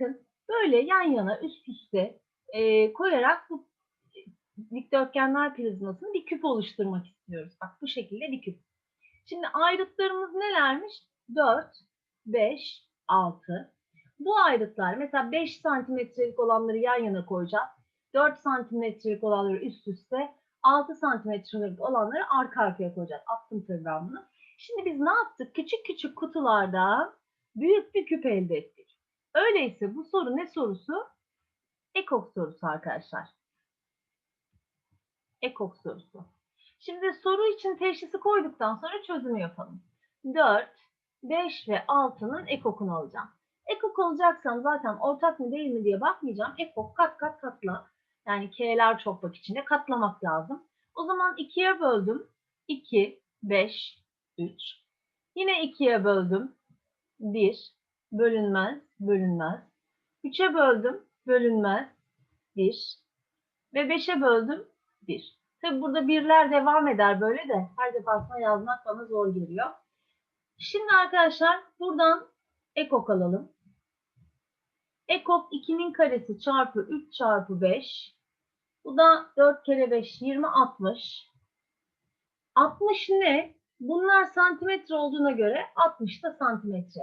bakın böyle yan yana üst üste e, koyarak bu dikdörtgenler prizmasını bir küp oluşturmak istiyoruz. Bak bu şekilde bir küp. Şimdi ayrıtlarımız nelermiş? 4, 5, 6. Bu ayrıtlar mesela 5 santimetrelik olanları yan yana koyacağız. 4 santimetrelik olanları üst üste, 6 santimetrelik olanları arka arkaya koyacağız. Attım bunu. Şimdi biz ne yaptık? Küçük küçük kutularda büyük bir küp elde ettik. Öyleyse bu soru ne sorusu? Ekok sorusu arkadaşlar. Ekok sorusu. Şimdi soru için teşhisi koyduktan sonra çözümü yapalım. 4, 5 ve 6'nın ekokunu alacağım. Ekok alacaksam zaten ortak mı değil mi diye bakmayacağım. Ekok kat kat katla. Yani K'ler çokbak içinde katlamak lazım. O zaman 2'ye böldüm. 2, 5, 3. Yine 2'ye böldüm. 1, bölünmez, bölünmez. 3'e böldüm, bölünmez, 1. Ve 5'e böldüm, 1. Tabi burada birler devam eder böyle de her defasında yazmak bana zor geliyor. Şimdi arkadaşlar buradan ekok alalım. Ekok 2'nin karesi çarpı 3 çarpı 5. Bu da 4 kere 5 20 60. 60 ne? Bunlar santimetre olduğuna göre 60 da santimetre.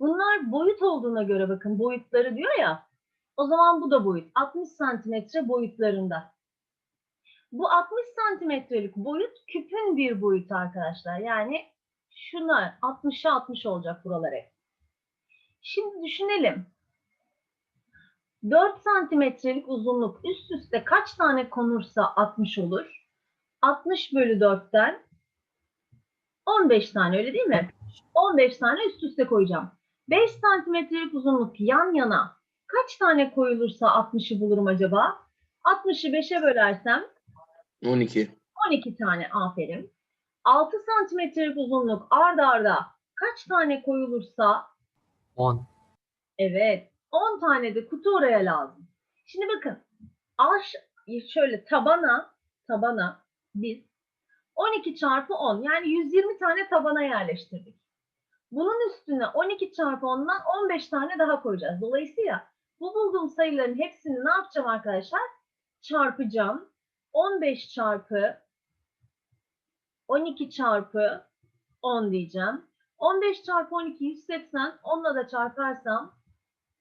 Bunlar boyut olduğuna göre bakın boyutları diyor ya. O zaman bu da boyut. 60 santimetre boyutlarında. Bu 60 santimetrelik boyut küpün bir boyutu arkadaşlar. Yani şunlar 60'a 60 olacak buralar. Şimdi düşünelim. 4 santimetrelik uzunluk üst üste kaç tane konursa 60 olur? 60 bölü 4'ten 15 tane öyle değil mi? 15 tane üst üste koyacağım. 5 santimetrelik uzunluk yan yana kaç tane koyulursa 60'ı bulurum acaba? 60'ı 5'e bölersem 12. 12 tane aferin. 6 santimetrelik uzunluk arda arda kaç tane koyulursa 10. evet 10 tane de kutu oraya lazım. Şimdi bakın aş şöyle tabana tabana biz 12 çarpı 10 yani 120 tane tabana yerleştirdik. Bunun üstüne 12 çarpı 10'dan 15 tane daha koyacağız. Dolayısıyla bu bulduğum sayıların hepsini ne yapacağım arkadaşlar? Çarpacağım. 15 çarpı 12 çarpı 10 diyeceğim. 15 çarpı 12 180. Onunla da çarparsam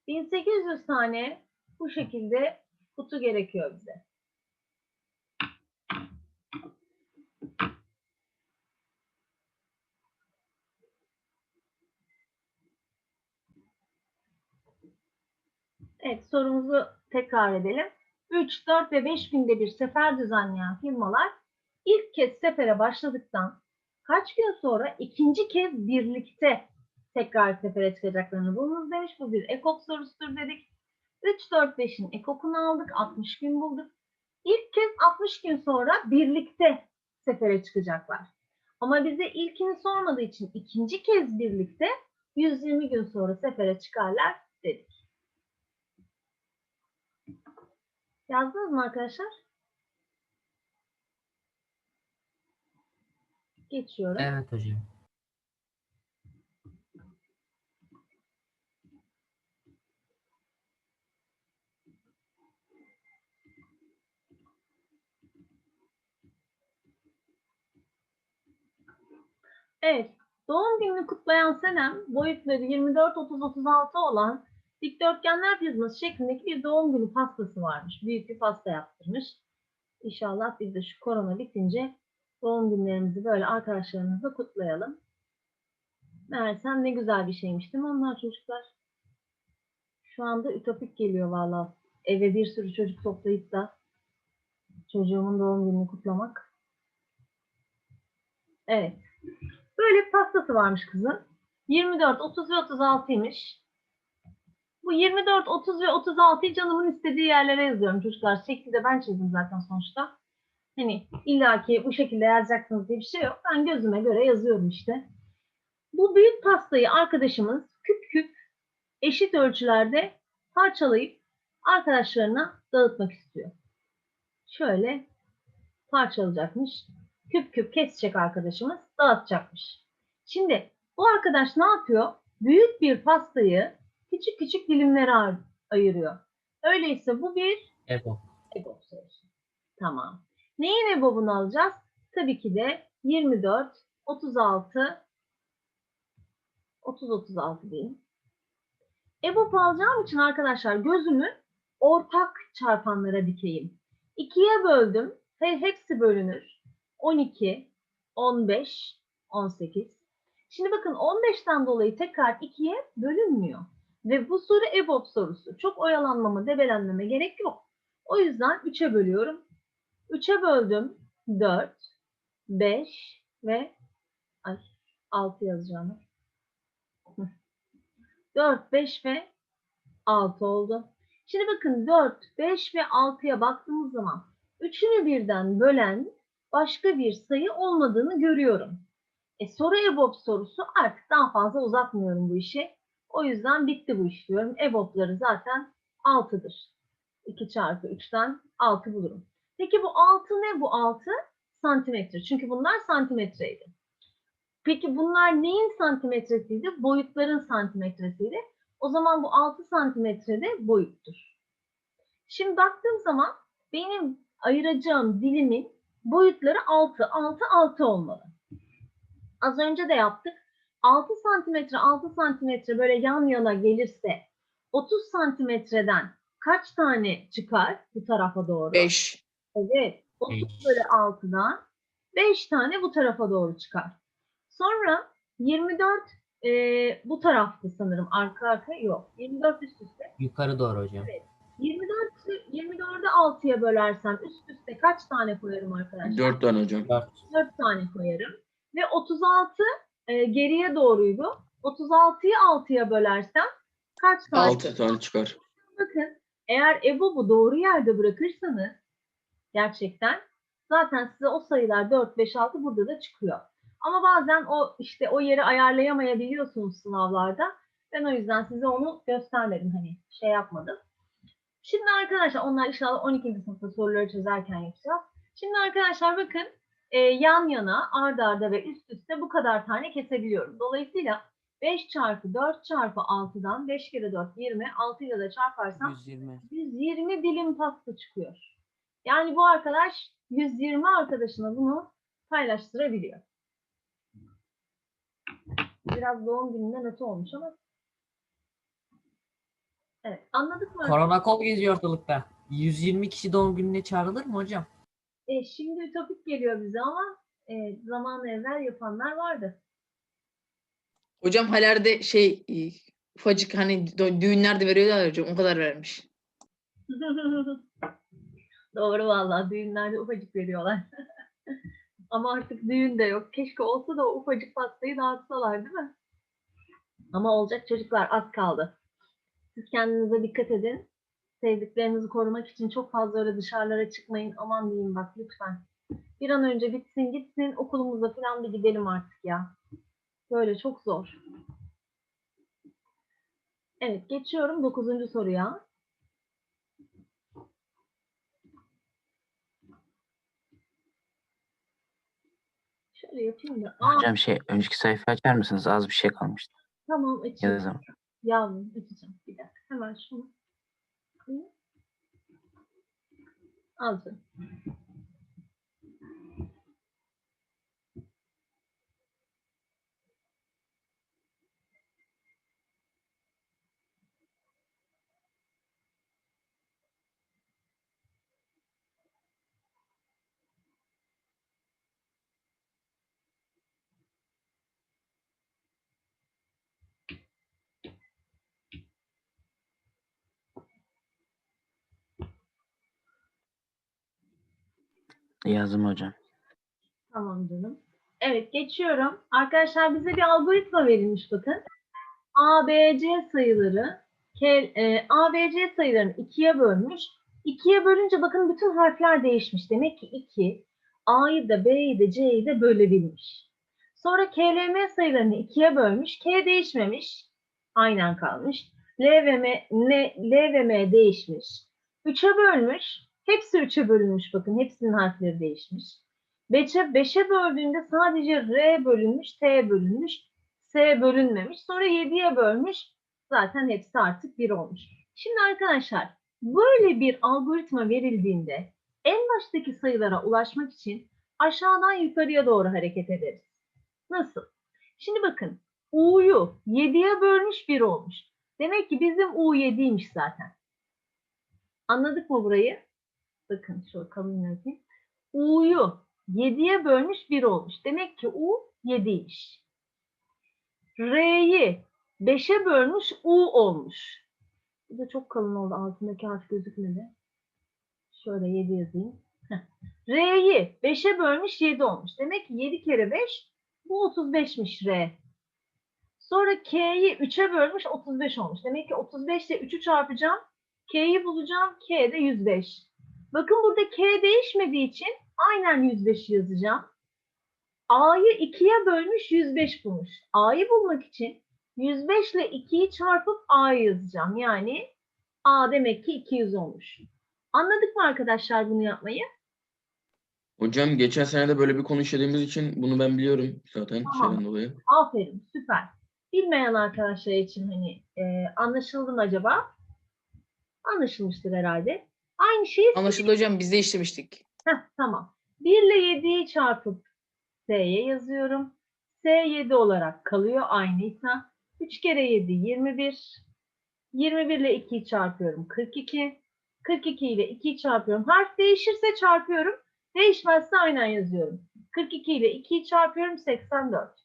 1800 tane bu şekilde kutu gerekiyor bize. Evet sorumuzu tekrar edelim. 3, 4 ve 5 günde bir sefer düzenleyen firmalar ilk kez sefere başladıktan kaç gün sonra ikinci kez birlikte tekrar sefere çıkacaklarını bulunuz demiş. Bu bir ekok sorusudur dedik. 3, 4, 5'in ekokunu aldık. 60 gün bulduk. İlk kez 60 gün sonra birlikte sefere çıkacaklar. Ama bize ilkini sormadığı için ikinci kez birlikte 120 gün sonra sefere çıkarlar dedik. Yazdınız mı arkadaşlar? Geçiyorum. Evet hocam. Evet. Doğum gününü kutlayan Senem boyutları 24, 30, 36 olan dikdörtgenler prizması şeklindeki bir doğum günü pastası varmış. Büyük bir pasta yaptırmış. İnşallah biz de şu korona bitince doğum günlerimizi böyle arkadaşlarımızla kutlayalım. Meğersem ne güzel bir şeymiş değil mi onlar çocuklar? Şu anda ütopik geliyor valla. Eve bir sürü çocuk toplayıp da çocuğumun doğum gününü kutlamak. Evet. Böyle bir pastası varmış kızın. 24, 30 ve 36'ymış. Bu 24, 30 ve 36'yı canımın istediği yerlere yazıyorum çocuklar. Şekli de ben çizdim zaten sonuçta. Hani illaki bu şekilde yazacaksınız diye bir şey yok. Ben gözüme göre yazıyorum işte. Bu büyük pastayı arkadaşımız küp küp eşit ölçülerde parçalayıp arkadaşlarına dağıtmak istiyor. Şöyle parçalayacakmış. Küp küp kesecek arkadaşımız dağıtacakmış. Şimdi bu arkadaş ne yapıyor? Büyük bir pastayı küçük küçük dilimlere ayırıyor. Öyleyse bu bir EBOB. EBOB sorusu. Tamam. Neyin EBOB'unu alacağız? Tabii ki de 24, 36, 30-36 diyeyim. EBOB alacağım için arkadaşlar gözümü ortak çarpanlara dikeyim. 2'ye böldüm. He- Hepsi bölünür. 12, 15, 18. Şimdi bakın 15'ten dolayı tekrar 2'ye bölünmüyor. Ve bu soru EBOB sorusu. Çok oyalanmama, debelenmeme gerek yok. O yüzden 3'e bölüyorum. 3'e böldüm. 4, 5 ve ay 6 yazacağım. 4, 5 ve 6 oldu. Şimdi bakın 4, 5 ve 6'ya baktığımız zaman üçünü birden bölen başka bir sayı olmadığını görüyorum. E, soru EBOB sorusu artık daha fazla uzatmıyorum bu işi. O yüzden bitti bu iş diyorum. EBOB'ları zaten 6'dır. 2 çarpı 3'ten 6 bulurum. Peki bu 6 ne bu 6? Santimetre. Çünkü bunlar santimetreydi. Peki bunlar neyin santimetresiydi? Boyutların santimetresiydi. O zaman bu 6 santimetrede boyuttur. Şimdi baktığım zaman benim ayıracağım dilimin boyutları 6, 6, 6 olmalı. Az önce de yaptık. 6 santimetre, 6 santimetre böyle yan yana gelirse 30 santimetreden kaç tane çıkar bu tarafa doğru? 5. Evet. 30 bölü 6'dan 5 tane bu tarafa doğru çıkar. Sonra 24 e, bu tarafta sanırım. Arka arka yok. 24 üst üste. Yukarı doğru hocam. 24 24'ü 6'ya bölersem üst üste kaç tane koyarım arkadaşlar? 4 tane hocam. 4. 4 tane koyarım. Ve 36 e, geriye doğruydu. 36'yı 6'ya bölersem kaç tane? 6 tane çıkar. Bakın eğer EBOB'u doğru yerde bırakırsanız gerçekten zaten size o sayılar 4, 5, 6 burada da çıkıyor. Ama bazen o işte o yeri ayarlayamayabiliyorsunuz sınavlarda. Ben o yüzden size onu göstermedim hani şey yapmadım. Şimdi arkadaşlar onlar inşallah 12. sınıfta soruları çözerken yapacağız. Şimdi arkadaşlar bakın e, yan yana, arda arda ve üst üste bu kadar tane kesebiliyorum. Dolayısıyla 5 çarpı 4 çarpı 6'dan 5 kere 4 20, 6 ile de çarparsam 120. 120 dilim pasta çıkıyor. Yani bu arkadaş 120 arkadaşına bunu paylaştırabiliyor. Biraz doğum gününden öte olmuş ama. Evet anladık mı? Korona kol geziyor ortalıkta. 120 kişi doğum gününe çağrılır mı hocam? E, şimdi ütopik geliyor bize ama e, zaman evvel yapanlar vardı. Hocam halerde şey e, ufacık hani düğünlerde veriyorlar hocam o kadar vermiş. Doğru vallahi düğünlerde ufacık veriyorlar. Ama artık düğün de yok. Keşke olsa da o ufacık pastayı dağıtsalar değil mi? Ama olacak çocuklar az kaldı. Siz kendinize dikkat edin. Sevdiklerinizi korumak için çok fazla öyle dışarılara çıkmayın. Aman diyeyim bak lütfen. Bir an önce bitsin gitsin okulumuza falan bir gidelim artık ya. Böyle çok zor. Evet geçiyorum 9. soruya. Şöyle yapayım da. Aa, Hocam şey önceki sayfa açar mısınız? Az bir şey kalmıştı. tamam açayım. Yazım. Yavrum açacağım. Bir dakika. Hemen şunu. aldı Yazdım hocam. Tamam canım. Evet geçiyorum. Arkadaşlar bize bir algoritma verilmiş bakın. A, B, C sayıları e, A, B, C sayılarını ikiye bölmüş. İkiye bölünce bakın bütün harfler değişmiş. Demek ki 2 A'yı da B'yi de C'yi de bölebilmiş. Sonra KLM sayılarını ikiye bölmüş. K değişmemiş. Aynen kalmış. L ve M, N, L ve M değişmiş. 3'e bölmüş. Hepsi 3'e bölünmüş bakın. Hepsinin harfleri değişmiş. 5'e 5'e böldüğünde sadece R bölünmüş, T bölünmüş, S bölünmemiş. Sonra 7'ye bölmüş. Zaten hepsi artık 1 olmuş. Şimdi arkadaşlar böyle bir algoritma verildiğinde en baştaki sayılara ulaşmak için aşağıdan yukarıya doğru hareket ederiz. Nasıl? Şimdi bakın U'yu 7'ye bölmüş 1 olmuş. Demek ki bizim U 7'ymiş zaten. Anladık mı burayı? Bakın şöyle kalın yapayım. U'yu 7'ye bölmüş 1 olmuş. Demek ki U 7'ymiş. R'yi 5'e bölmüş U olmuş. Bu da çok kalın oldu. Altındaki harf gözükmedi. Şöyle 7 yazayım. R'yi 5'e bölmüş 7 olmuş. Demek ki 7 kere 5 bu 35'miş R. Sonra K'yi 3'e bölmüş 35 olmuş. Demek ki 35 ile 3'ü çarpacağım. K'yi bulacağım. K de 105. Bakın burada K değişmediği için aynen 105'i yazacağım. A'yı 2'ye bölmüş 105 bulmuş. A'yı bulmak için 105 ile 2'yi çarpıp A'yı yazacağım. Yani A demek ki 200 olmuş. Anladık mı arkadaşlar bunu yapmayı? Hocam geçen sene de böyle bir konu işlediğimiz için bunu ben biliyorum zaten Tamam. şeyden dolayı. Aferin, süper. Bilmeyen arkadaşlar için hani e, anlaşıldı mı acaba? Anlaşılmıştır herhalde. Aynı şeyi Anlaşıldı hocam biz de işlemiştik. Heh, tamam. 1 ile 7'yi çarpıp S'ye yazıyorum. S 7 olarak kalıyor aynıysa. 3 kere 7 21. 21 ile 2'yi çarpıyorum 42. 42 ile 2'yi çarpıyorum. Harf değişirse çarpıyorum. Değişmezse aynen yazıyorum. 42 ile 2'yi çarpıyorum 84.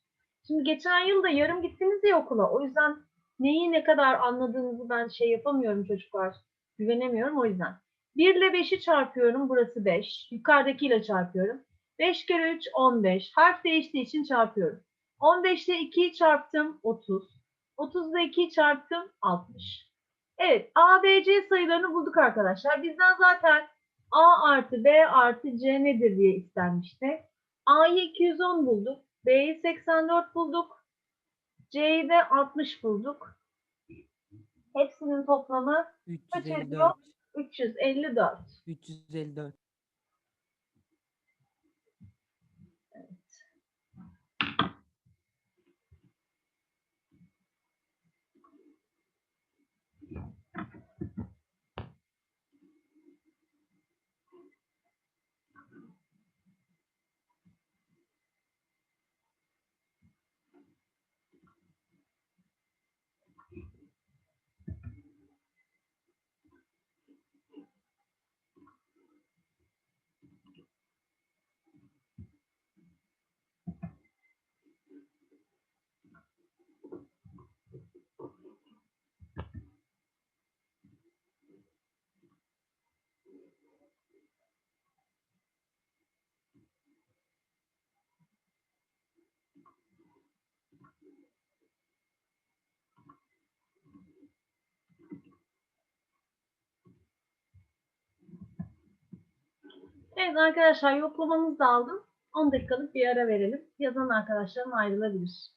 Şimdi geçen yıl da yarım gittiniz ya okula. O yüzden neyi ne kadar anladığınızı ben şey yapamıyorum çocuklar. Güvenemiyorum o yüzden. 1 ile 5'i çarpıyorum. Burası 5. Yukarıdakiyle çarpıyorum. 5 kere 3 15. Harf değiştiği için çarpıyorum. 15 ile 2'yi çarptım 30. 30 ile 2'yi çarptım 60. Evet A, B, C sayılarını bulduk arkadaşlar. Bizden zaten A artı B artı C nedir diye istenmişti. A'yı 210 bulduk. B'yi 84 bulduk. C'yi de 60 bulduk. Hepsinin toplamı 354. 354. 354. Evet arkadaşlar yoklamanızı aldım. 10 dakikalık bir ara verelim. Yazan arkadaşlarım ayrılabilir.